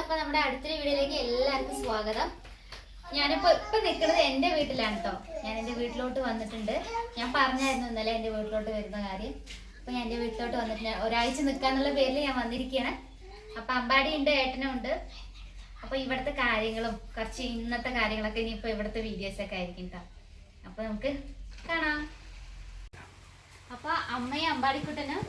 അപ്പൊ നമ്മുടെ അടുത്തൊരു വീഡിയോയിലേക്ക് എല്ലാവർക്കും സ്വാഗതം. ഞാനിപ്പോ ഇപ്പൊ നിൽക്കുന്നത് എന്റെ വീട്ടിലാണ് കേട്ടോ ഞാൻ എന്റെ വീട്ടിലോട്ട് വന്നിട്ടുണ്ട്. ഞാൻ പറഞ്ഞായിരുന്നു ഇന്നലെ എന്റെ വീട്ടിലോട്ട് വരുന്ന കാര്യം. അപ്പൊ ഞാൻ എന്റെ വീട്ടിലോട്ട് വന്നിട്ട് ഒരാഴ്ച നിൽക്കാന്നുള്ള പേരിൽ ഞാൻ വന്നിരിക്കുകയാണ് അപ്പൊ അമ്പാടി ഉണ്ട് ഏട്ടനും ഉണ്ട് അപ്പൊ ഇവിടുത്തെ കാര്യങ്ങളും കുറച്ച് ഇന്നത്തെ കാര്യങ്ങളൊക്കെ ഇനി ഇനിയിപ്പോ ഇവിടുത്തെ വീഡിയോസ് ഒക്കെ ആയിരിക്കും കേട്ടോ അപ്പൊ നമുക്ക് കാണാം. അപ്പൊ അമ്മയും അമ്പാടിക്കുട്ടനും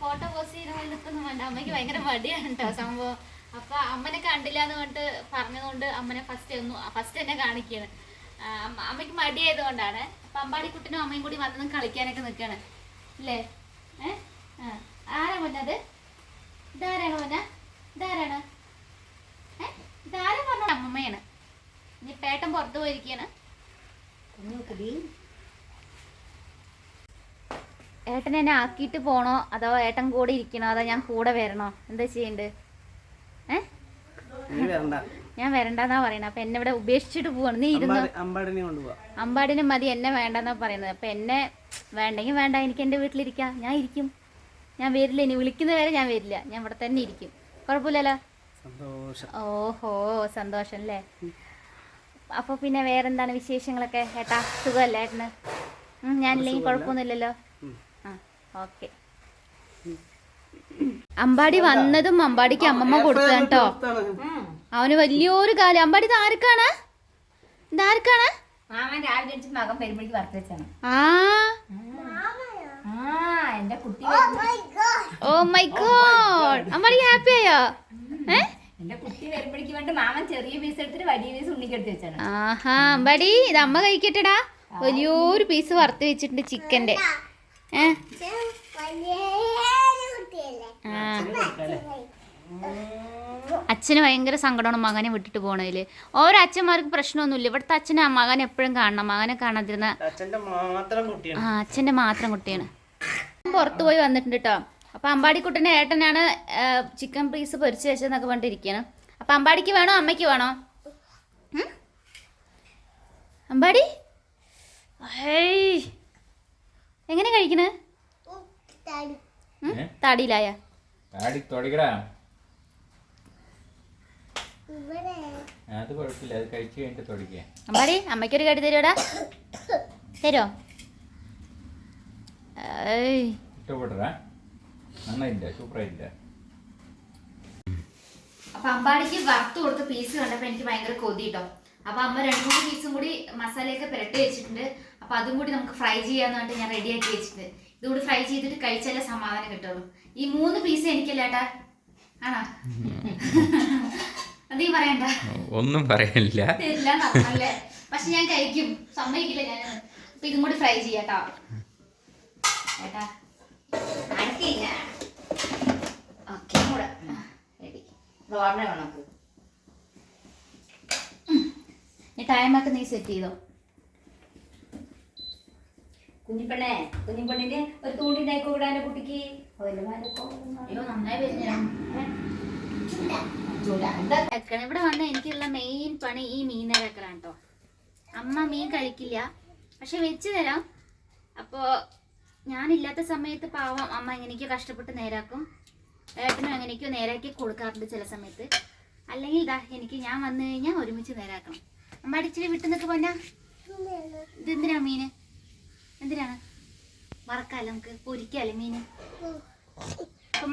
ഫോട്ടോ പോസ്റ്റ് പോലെ നിൽക്കുന്നു വേണ്ട അമ്മയ്ക്ക് ഭയങ്കര മടിയാണ് കേട്ടോ സംഭവം. അപ്പൊ അമ്മനെ കണ്ടില്ല എന്ന് പറഞ്ഞിട്ട് പറഞ്ഞതുകൊണ്ട് അമ്മനെ ഫസ്റ്റ് ഒന്ന് ഫസ്റ്റ് എന്നെ കാണിക്കാണ്. അമ്മയ്ക്ക് മടിയായത് അമ്മയ്ക്ക് അപ്പൊ അമ്പാടിക്കുട്ടനും അമ്മയും കൂടി വന്നു കളിക്കാനൊക്കെ നിൽക്കാണ് അല്ലേ ഏഹ് ആ. ആരാ മുന്നത് ഇതാരാണ് മുന്ന ഇതാരാണ്? ഏഹ് ഇതാരാ പറഞ്ഞ അമ്മമ്മയാണ്. ഇനി പേട്ടൻ പുറത്തു പോയിരിക്കാണ് ഏട്ടൻ എന്നെ ആക്കിയിട്ട് പോണോ? അതോ ഏട്ടൻ കൂടെ ഇരിക്കണോ? അതോ ഞാൻ കൂടെ വരണോ? എന്താ ചെയ്യണ്ട്? ഞാൻ വരണ്ടെന്നാ പറയണത് അപ്പൊ എന്നെ ഇവിടെ ഉപേക്ഷിച്ചിട്ട് പോവാണ്. നീ ഇരുന്ന്? അമ്പാടി- അമ്പാടിനെ കൊണ്ടുപോവാ. അമ്പാടിന് മതി എന്നെ വേണ്ടെന്നാ പറയുന്നത്. അപ്പൊ എന്നെ വേണ്ടെങ്കിൽ വേണ്ട എനിക്ക് എന്റെ വീട്ടിലിരിക്കാം. ഞാൻ ഇരിക്കും. ഞാൻ വരില്ല. ഇനി വിളിക്കുന്ന വരെ ഞാൻ വരില്ല. ഞാൻ ഇവിടെ തന്നെ ഇരിക്കും. കുഴപ്പമില്ലല്ലോ? സന്തോഷം. ഓഹോ സന്തോഷം അല്ലേ? അപ്പൊ പിന്നെ വേറെന്താണ് വിശേഷങ്ങളൊക്കെ? ഏട്ടാ സുഖമല്ലേ ഏട്ടന്? ഞാനില്ലെങ്കിൽ കുഴപ്പമൊന്നുമില്ലല്ലോ. ആ ഓക്കെ. അമ്പാടി വന്നതും അമ്പാടിക്ക് അമ്മമ്മ കൊടുത്തതാണ് കേട്ടോ അവന് വലിയൊരു കാലം അമ്പാടി ഇതാർക്കാണ് ആർക്കാണ്? ഇത് ആർക്കാണ്? മാമൻ രാവിലെ മകൻ വരുമ്പോഴേക്ക് വറുത്ത് വെച്ചാണ്. ആ. എന്റെ കുട്ടി oh my god Ambadi happy ആയോ? ഏ? എന്റെ കുട്ടി വരുമ്പോഴേക്ക് വേണ്ടി മാമൻ ചെറിയ പീസ് എടുത്തിട്ട് വലിയ പീസ് ഉണ്ണിക്കെടുത്ത് വെച്ചാണ്. ആഹാ അമ്പാടി ഇത് അമ്മ കഴിക്കട്ടെടാ. വലിയൊരു പീസ് വറുത്ത് വെച്ചിട്ടുണ്ട് ചിക്കന്റെ ഏ? അച്ഛന് ഭയങ്കര സങ്കടമാണ് മകനെ വിട്ടിട്ട് പോണതിൽ ഓരോ അച്ഛന്മാർക്ക് പ്രശ്നമൊന്നുമില്ല. ഇവിടുത്തെ അച്ഛനെ ആ മകനെ എപ്പോഴും കാണണം. മകനെ കാണാതിരുന്ന അച്ഛന്റെ മാത്രം കുട്ടിയാണ്. ആ അച്ഛന്റെ മാത്രം കുട്ടിയാണ്. പുറത്തു പോയി വന്നിട്ടുണ്ട് കേട്ടോ അമ്പാടി അമ്പാടിക്കുട്ടന്റെ ഏട്ടനാണ് ചിക്കൻ പീസ് പൊരിച്ചു വെച്ചതെന്നൊക്കെ പറഞ്ഞിരിക്കുകയാണ് അപ്പൊ അമ്പാടിക്ക് വേണോ? അമ്മയ്ക്ക് വേണോ? അമ്പാടി? എങ്ങനെ കഴിക്കണേ? തടിയിലായ? ആടി തുടങ്ങടാ. അത് കുഴപ്പമില്ല അത് കഴിച്ചു കഴിഞ്ഞിട്ട് തുടങ്ങിയ അമ്മാടി അമ്മയ്ക്കൊരു കടി തരുമോടാ തരോ ഇഷ്ടപ്പെട്ടാ നന്നായില്ല സൂപ്പറായില്ല? അപ്പൊ അമ്പാടിക്ക് വറുത്ത് കൊടുത്ത പീസ് കണ്ടപ്പോ എനിക്ക് ഭയങ്കര കൊതി കേട്ടോ അപ്പൊ അമ്മ രണ്ടു മൂന്ന് പീസും കൂടി മസാലയൊക്കെ പുരട്ടി വെച്ചിട്ടുണ്ട്. അപ്പൊ അതും കൂടി നമുക്ക് ഫ്രൈ ചെയ്യാന്ന് പറഞ്ഞിട്ട് ഞാൻ റെഡി ആക്കി വെച്ചിട്ടുണ്ട്. ഇതുകൂടി ഫ്രൈ ചെയ്തിട്ട് കഴിച്ചാലേ സമാധാനം കിട്ടുള്ളൂ. ഈ മൂന്ന് പീസ് എനിക്കല്ലേട്ടാ ആണോ? അതീ പറയണ്ട. ഒന്നും പറയാനില്ല പക്ഷെ ഞാൻ കഴിക്കും. സമ്മതിക്കില്ല ഞാൻ അപ്പൊ ഇതും കൂടി ഫ്രൈ ചെയ്യാട്ടോ. ഏട്ടാ? ആർക്കില്ല ഓക്കെ കൂടെ. റെഡി റോഡിനെ വേണം. ഈ ടൈമൊക്കെ നീ സെറ്റ് ചെയ്തോ? കുഞ്ഞിപ്പെണ്ണേ കുഞ്ഞിപ്പെണ്ണിന് ഒരു തൂണ്ടി ഉണ്ടായിക്കോ ഇവിടെ എന്റെ കുട്ടിക്ക്? അയ്യോ നന്നായി വരുന്ന ഇവിടെ വന്ന എനിക്കുള്ള മെയിൻ പണി ഈ മീൻ നേരാക്കലാണ് കേട്ടോ അമ്മ മീൻ കഴിക്കില്ല. പക്ഷെ വെച്ച് തരാം. അപ്പോൾ ഞാനില്ലാത്ത സമയത്ത് പാവം അമ്മ എങ്ങനെയൊക്കെയോ കഷ്ടപ്പെട്ട് നേരാക്കും. ഏട്ടനും എങ്ങനെയൊക്കെയോ നേരാക്കി കൊടുക്കാറുണ്ട് ചില സമയത്ത്. അല്ലെങ്കിൽ ഇതാ എനിക്ക് ഞാൻ വന്നു കഴിഞ്ഞാൽ ഒരുമിച്ച് നേരാക്കണം. അമ്മ അടിച്ചിട്ട് വിട്ടു നിൽക്ക് പോന്നാ ഇതെന്തിനാ മീന്? എന്തിനാണ്? വറക്കാല്ലേ നമുക്ക്? പൊരിക്കാല്ലേ മീന്?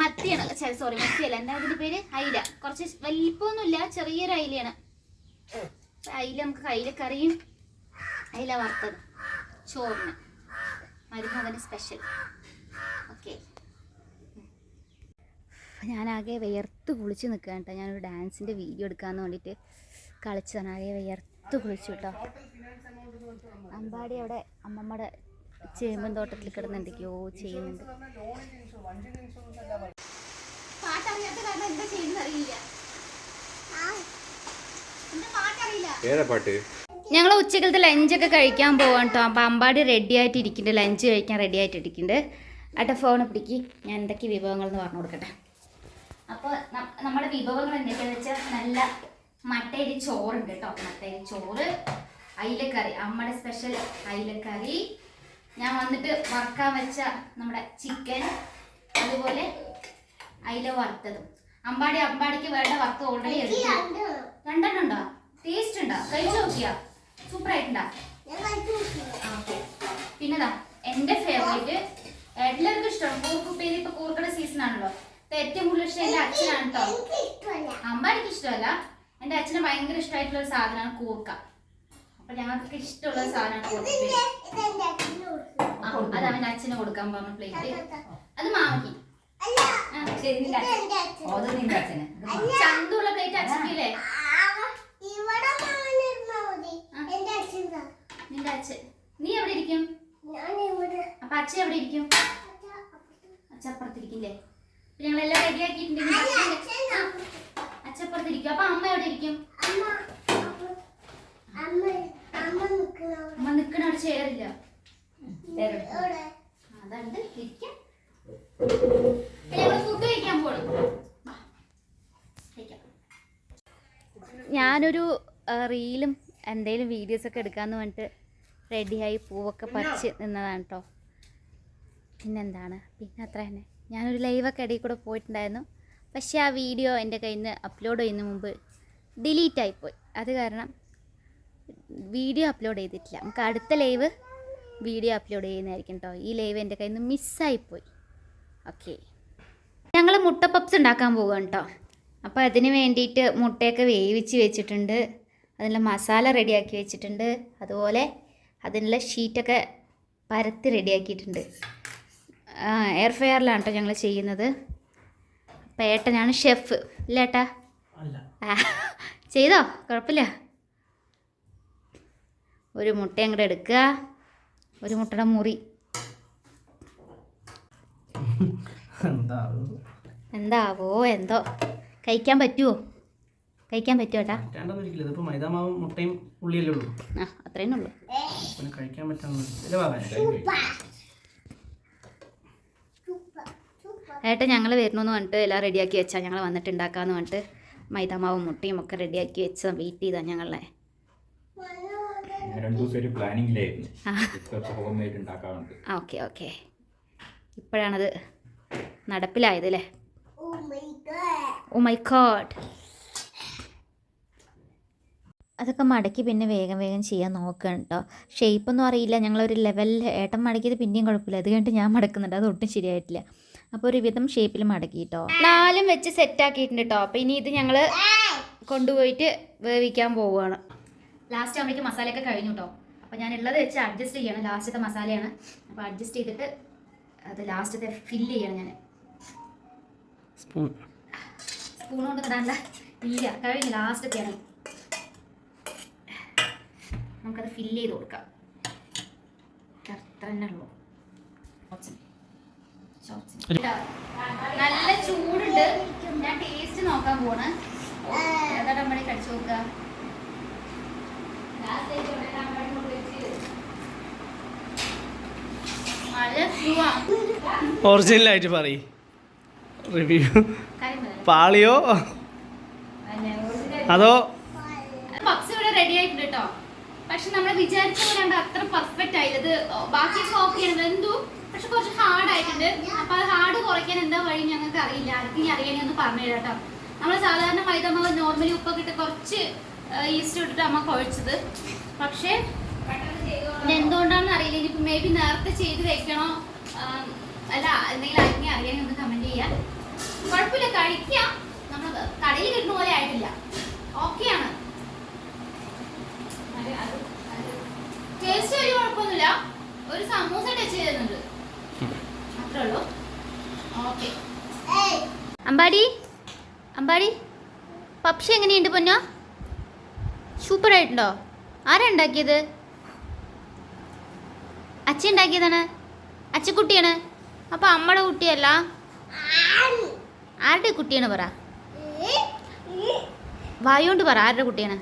മത്തിയാണ് സോറി മത്തിയല്ല. എന്താ അതിന്റെ പേര്? അയില. കുറച്ച് വലിപ്പമൊന്നുമില്ല ചെറിയൊരു അയിലയാണ്. അയില നമുക്ക് അയില കറിയും അയില വറുത്തത്. ചോറിന്. മരുമകന് സ്പെഷ്യൽ ഓക്കെ ഞാനാകെ വിയർത്ത് കുളിച്ച് നിൽക്കുക കേട്ടോ ഞാനൊരു ഡാൻസിന്റെ വീഡിയോ എടുക്കാമെന്ന് വേണ്ടിയിട്ട് കളിച്ചതാണ്. ആകെ വിയർത്ത് കുളിച്ചു കേട്ടോ അമ്പാടി അവിടെ അമ്മമ്മയുടെ ചേമ്പൻ തോട്ടത്തിൽ കിടന്ന് എന്തൊക്കെയോ ചെയ്യുന്നുണ്ട്. ഞങ്ങൾ ഉച്ചക്കലത്തെ ലഞ്ചൊക്കെ കഴിക്കാൻ പോവാം കേട്ടോ അപ്പം അമ്പാടി റെഡി ആയിട്ട് ഇരിക്കുന്നുണ്ട് ലഞ്ച് കഴിക്കാൻ റെഡി ആയിട്ട് ഇരിക്കുന്നുണ്ട് ഏട്ടാ ഫോൺ പിടിക്ക്. ഞാൻ എന്തൊക്കെ വിഭവങ്ങൾ എന്ന് പറഞ്ഞു കൊടുക്കട്ടെ. അപ്പോൾ നമ്മുടെ വിഭവങ്ങൾ എന്തൊക്കെയാണെന്ന് വെച്ചാൽ നല്ല മട്ടയരി ചോറുണ്ട് കേട്ടോ മട്ടയരി ചോറ് അയിലക്കറി. അമ്മയുടെ സ്പെഷ്യൽ അയിലക്കറി ഞാൻ വന്നിട്ട് വറക്കാൻ വെച്ച നമ്മുടെ ചിക്കൻ അതുപോലെ അയില വറുത്തതും. അമ്പാടി അമ്പാടിക്ക് വേണ്ട വറുത്ത ഓൾറെഡി രണ്ടെണ്ണം ഉണ്ടോ? ടേസ്റ്റ് ഉണ്ടോ? കഴിച്ചു നോക്കിയാ? സൂപ്പർ ആയിട്ടുണ്ടോ? പിന്നെതാ എന്റെ ഫേവറേറ്റ് എല്ലാവർക്കും ഇഷ്ടമാണ്. കൂർക്കുപ്പേരി ഇപ്പൊ കൂർക്കട സീസൺ ആണല്ലോ. ഏറ്റവും കൂടുതൽ ഇഷ്ടം എന്റെ അച്ഛനാണ് കേട്ടോ അമ്പാടിക്ക് ഇഷ്ടമല്ല. എന്റെ അച്ഛന് ഭയങ്കര ഇഷ്ടമായിട്ടുള്ള ഒരു സാധനമാണ് കൂർക്ക. അപ്പൊ ഞങ്ങൾക്ക് ഇഷ്ടമുള്ള സാധനമാണ് കൂർക്ക. ഉപ്പേരി. ആ, അത് അവന്റെ അച്ഛന് കൊടുക്കാൻ പറഞ്ഞ പ്ലേറ്റ് അത് അച്ഛന്. ചന്തുള്ള പ്ലേറ്റ് അച്ഛനില്ലേ. നിന്റെ അച്ഛൻ. നീ എവിടെ ഇരിക്കും? അപ്പൊ അച്ഛൻ എവിടെ ഇരിക്കും? അച്ഛൻ അപ്പുറത്തിരിക്കില്ലേ? ഞങ്ങൾ എല്ലാം റെഡി ആക്കിയിട്ടുണ്ടെങ്കിൽ അച്ഛപ്പുറത്തിരിക്കും അപ്പൊ അമ്മ എവിടെ ഇരിക്കും അമ്മ അപ്പൊ അമ്മ അമ്മ നിക്കണ അമ്മ നിക്കണ അവിടെ ചേരില്ല തരും. അവിടെ അതുണ്ട് ഇരിക്കാം ഞങ്ങൾ ഫുഡ് കഴിക്കാൻ പോകണം ഞാനൊരു റീലും എന്തെങ്കിലും വീഡിയോസൊക്കെ എടുക്കാമെന്ന് പറഞ്ഞിട്ട് റെഡിയായി പൂവൊക്കെ പറിച്ച് നിന്നതാണ് കേട്ടോ പിന്നെന്താണ്? പിന്നെ അത്ര തന്നെ. ഞാനൊരു ലൈവൊക്കെ ഇടയിൽ കൂടെ പോയിട്ടുണ്ടായിരുന്നു. പക്ഷേ ആ വീഡിയോ എന്റെ കയ്യിൽ നിന്ന് അപ്ലോഡ് ചെയ്യുന്ന മുമ്പ് ഡിലീറ്റ് ആയിപ്പോയി. അത് കാരണം വീഡിയോ അപ്ലോഡ് ചെയ്തിട്ടില്ല. നമുക്ക് അടുത്ത ലൈവ് വീഡിയോ അപ്ലോഡ് ചെയ്യുന്നതായിരിക്കും കേട്ടോ ഈ ലൈവ് എന്റെ കയ്യിൽ നിന്ന് മിസ്സായിപ്പോയി ഓക്കെ ഞങ്ങൾ മുട്ട പപ്സ് ഉണ്ടാക്കാൻ പോവുകയാണ് കേട്ടോ അപ്പോൾ അതിന് വേണ്ടിയിട്ട് മുട്ടയൊക്കെ വേവിച്ച് വെച്ചിട്ടുണ്ട്. അതിനുള്ള മസാല റെഡിയാക്കി വെച്ചിട്ടുണ്ട്. അതുപോലെ അതിനുള്ള ഷീറ്റൊക്കെ പരത്തി റെഡിയാക്കിയിട്ടുണ്ട്. എയർ ഫെയറിലാണ് കേട്ടോ ഞങ്ങൾ ചെയ്യുന്നത്. അപ്പം ഏട്ടനാണ് ഷെഫ് ഇല്ല ഏട്ടാ? ചെയ്തോ? കുഴപ്പമില്ല ഒരു മുട്ട അങ്ങോട്ട് എടുക്കുക. ഒരു മുട്ടയുടെ മുറി. എന്താ എന്താവോ? എന്തോ? കഴിക്കാൻ പറ്റുമോ കഴിക്കാൻ പറ്റുമോ ഏട്ടാ? പറ്റാണ്ടൊന്നും ഇരിക്കില്ല. ഇതിപ്പോ മൈദാമാവും മുട്ടയും ഉള്ളിയല്ലേ ഉള്ളൂ. ആ അത്രേ ഉള്ളൂ. പിന്നെ കഴിക്കാൻ പറ്റാന്ന് ഇല്ല വാങ്ങാൻ ഏട്ടാ ഞങ്ങൾ വരണമെന്ന് പറഞ്ഞിട്ട് എല്ലാം റെഡിയാക്കി വെച്ചാൽ ഞങ്ങൾ വന്നിട്ട് ഉണ്ടാക്കാമെന്ന് പറഞ്ഞിട്ട് മൈദാമാവും മുട്ടയും ഒക്കെ റെഡിയാക്കി വെച്ച വെയിറ്റ് ചെയ്താ ഞങ്ങളെ. Okay okay. ഇപ്പോഴാണത് നടപ്പിലായത് അല്ലേ? Oh my god oh my god അതൊക്കെ മടക്കി പിന്നെ വേഗം വേഗം ചെയ്യാൻ നോക്കണം കേട്ടോ ഷേപ്പൊന്നും അറിയില്ല. ഞങ്ങളൊരു ലെവലിൽ ഏട്ടൻ മടക്കിയത് പിന്നെയും കുഴപ്പമില്ല. അത് കഴിഞ്ഞിട്ട് ഞാൻ മടക്കുന്നുണ്ട്. അത് ഒട്ടും ശരിയായിട്ടില്ല. അപ്പോൾ ഒരുവിധം ഷേപ്പിൽ മടക്കി കേട്ടോ നാലും വെച്ച് സെറ്റാക്കിയിട്ടുണ്ട് കേട്ടോ അപ്പോൾ ഇനി ഇത് ഞങ്ങൾ കൊണ്ടുപോയിട്ട് വേവിക്കാൻ പോവുകയാണ്. ലാസ്റ്റ് അവിടേക്ക് മസാലയൊക്കെ കഴിഞ്ഞു കേട്ടോ അപ്പോൾ ഞാൻ ഉള്ളത് വെച്ച് അഡ്ജസ്റ്റ് ചെയ്യണം. ലാസ്റ്റത്തെ മസാലയാണ്. അപ്പോൾ അഡ്ജസ്റ്റ് ചെയ്തിട്ട് അത് ലാസ്റ്റത്തെ ഫില്ല് ചെയ്യണം ഞാൻ സ്പൂൺ സ്പൂൺ കൊണ്ട് ഇടാണ്ട ഇല്ല കഴിഞ്ഞു. ലാസ്റ്റത്തെയാണ് നമുക്കത് ഫില്ല് ചെയ്ത് കൊടുക്കാം. അത്ര തന്നെ ഉള്ളൂ. നല്ല ചൂടുണ്ട്. ഞാൻ ടേസ്റ്റ് നോക്കാൻ പോണ് ഏതാ നമ്മൾ കടിച്ചു നോക്കുക ഒറിജിനൽ ആയിട്ട് പറയും. റിവ്യൂ പാളിയോ? അതോ പപ്സ് ഇവിടെ റെഡി ആയിട്ടുണ്ട് കേട്ടോ പക്ഷെ നമ്മൾ വിചാരിച്ച പോലെ അത്ര പെർഫെക്റ്റ് ആയില്ല. ഇത് ബാക്കിയൊക്കെ ആണ്. എന്തോ പക്ഷെ കുറച്ച് ഹാർഡ് ആയിട്ടുണ്ട്. അപ്പൊ അത് ഹാർഡ് കുറയ്ക്കാൻ എന്താ വഴി ഞങ്ങൾക്ക് അറിയില്ല. ആർക്കും ഇനി അറിയാനേ ഒന്ന് പറഞ്ഞു കേട്ടോ. നമ്മൾ സാധാരണ മൈദമാവ് നോർമലി ഉപ്പൊക്കെ ഇട്ട് കുറച്ച് ഈസ്റ്റ് ഇട്ടിട്ട് അമ്മ കുഴച്ചത്. പക്ഷേ എന്തുകൊണ്ടാണെന്ന് അറിയില്ല. ഇനിയിപ്പോ മേ ബി നേരത്തെ ചെയ്ത് വെക്കണോ അല്ല എന്തെങ്കിലും ആർക്കെങ്കിലും അറിയാനേ ഒന്ന് കമന്റ് ചെയ്യാം. കുഴപ്പമില്ല കഴിക്കാം. നമ്മൾ കടയിൽ കിട്ടുന്ന പോലെ ആയിട്ടില്ല. ഓക്കെയാണ് വലിയ കുഴപ്പമൊന്നുമില്ല. ഒരു സമൂസ ടച്ച് ചെയ്യുന്നുണ്ട് അത്രേ ഉള്ളൂ. ഓക്കെ അമ്പാടി അമ്പാടി പപ്ഷി എങ്ങനെയുണ്ട് പൊന്നോ? സൂപ്പർ ആയിട്ടുണ്ടോ? ആരാ ഉണ്ടാക്കിയത്? അച്ഛ ഉണ്ടാക്കിയതാണ്? അച്ഛക്കുട്ടിയാണ് അപ്പൊ അമ്മയുടെ കുട്ടിയല്ല? ആരുടെ കുട്ടിയാണ് പറ? വായോണ്ട് പറ ആരുടെ കുട്ടിയാണ്?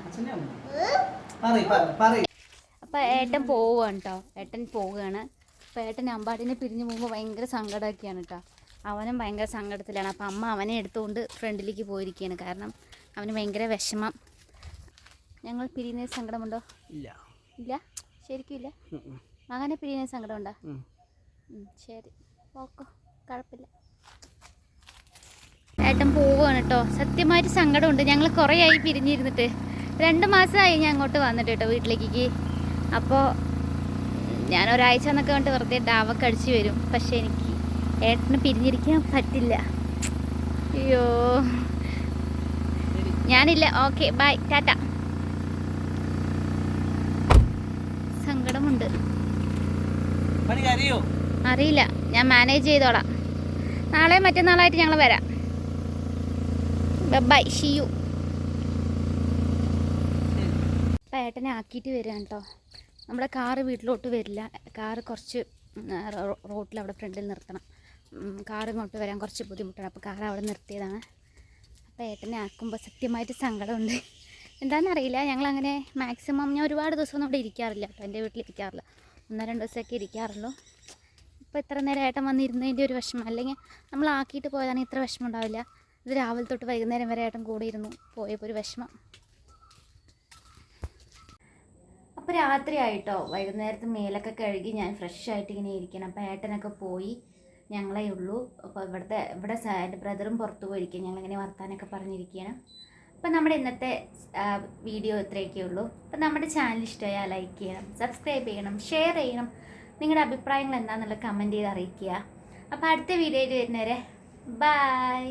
അപ്പോൾ ഏട്ടൻ പോവുകയാണ് കേട്ടോ ഏട്ടൻ പോവുകയാണ്. അപ്പോൾ ഏട്ടൻ അമ്പാടിനെ പിരിഞ്ഞു പോകുമ്പോൾ ഭയങ്കര സങ്കടമൊക്കെയാണ് കേട്ടോ അവനും ഭയങ്കര സങ്കടത്തിലാണ്. അപ്പൊ അമ്മ അവനെ എടുത്തുകൊണ്ട് ഫ്രണ്ടിലേക്ക് പോയിരിക്കുകയാണ്. കാരണം അവന് ഭയങ്കര വിഷമം. ഞങ്ങൾ പിരിയുന്ന സങ്കടമുണ്ടോ? ഇല്ല. ഇല്ല? ശരിക്കും ഇല്ല. മകനെ പിരിയുന്ന സങ്കടമുണ്ടോ? ശരി. ഓക്കോ കുഴപ്പമില്ല. ഏട്ടൻ പോവുകയാണ് കേട്ടോ സത്യമായിട്ട് സങ്കടമുണ്ട്. ഞങ്ങൾ കുറേ ആയി പിരിഞ്ഞിരുന്നിട്ട്. രണ്ട് മാസമായി ഞാൻ അങ്ങോട്ട് വന്നിട്ട് കേട്ടോ വീട്ടിലേക്ക് അപ്പോൾ ഞാൻ ഒരാഴ്ച എന്നൊക്കെ കൊണ്ട് വെറുതെ ഡാവൊക്കെ അടിച്ച് വരും. പക്ഷേ എനിക്ക് ഏട്ടന് പിരിഞ്ഞിരിക്കാൻ പറ്റില്ല. അയ്യോ. ഞാനില്ല. Okay bye. ടാറ്റ. സങ്കടമുണ്ട്. അറിയോ അറിയില്ല. ഞാൻ മാനേജ് ചെയ്തോളാം. നാളെ മറ്റന്നാളായിട്ട് ഞങ്ങൾ വരാം. ബൈ. ഷിയു ഏട്ടനെ ആക്കിയിട്ട് വരാം കേട്ടോ. നമ്മുടെ കാറ് വീട്ടിലോട്ട് വരില്ല. കാറ് കുറച്ച് റോട്ടിൽ അവിടെ ഫ്രണ്ടിൽ നിർത്തണം. കാറ് ഇങ്ങോട്ട് വരാൻ കുറച്ച് ബുദ്ധിമുട്ടാണ്. അപ്പോൾ കാർ അവിടെ നിർത്തിയതാണ്. അപ്പോൾ ഏട്ടനെ ആക്കുമ്പോൾ സത്യമായിട്ട് സങ്കടമുണ്ട്. എന്താണെന്നറിയില്ല ഞങ്ങളങ്ങനെ മാക്സിമം ഞാൻ ഒരുപാട് ദിവസമൊന്നും ഇവിടെ ഇരിക്കാറില്ല കേട്ടോ. എന്റെ വീട്ടിൽ ഇരിക്കാറില്ല. ഒന്നോ രണ്ടോ ദിവസമൊക്കെ ഇരിക്കാറുള്ളൂ. ഇപ്പോൾ ഇത്ര നേരം ഏട്ടൻ വന്നിരുന്നതിന്റെ ഒരു വിഷമം. അല്ലെങ്കിൽ നമ്മൾ ആക്കിയിട്ട് പോയതാണെങ്കിൽ ഇത്ര വിഷമം ഉണ്ടാവില്ല. ഇത് രാവിലെ തൊട്ട് വൈകുന്നേരം വരെ ഏട്ടൻ കൂടെ ഇരുന്നു പോയപ്പോൾ ഒരു വിഷമം. അപ്പോൾ രാത്രിയായിട്ടോ വൈകുന്നേരത്ത് മേലൊക്കെ കഴുകി ഞാൻ ഫ്രഷ് ആയിട്ട് ഇങ്ങനെ ഇരിക്കണം. അപ്പോൾ ഏട്ടനൊക്കെ പോയി. ഞങ്ങളേ ഉള്ളൂ. അപ്പോൾ ഇവിടുത്തെ ഇവിടെ എന്റെ ബ്രദറും പുറത്ത് ഞങ്ങൾ ഞങ്ങളിങ്ങനെ വർത്താനൊക്കെ പറഞ്ഞിരിക്കുകയാണ്. അപ്പോൾ നമ്മുടെ ഇന്നത്തെ വീഡിയോ ഇത്രയൊക്കെ ഉള്ളൂ. അപ്പോൾ നമ്മുടെ ചാനൽ ഇഷ്ടമായാൽ ലൈക്ക് ചെയ്യണം സബ്സ്ക്രൈബ് ചെയ്യണം ഷെയർ ചെയ്യണം. നിങ്ങളുടെ അഭിപ്രായങ്ങൾ എന്താണെന്നുള്ളത് കമന്റ് ചെയ്ത് അറിയിക്കുക. അപ്പോൾ അടുത്ത വീഡിയോയിൽ വരുന്നവരെ ബൈ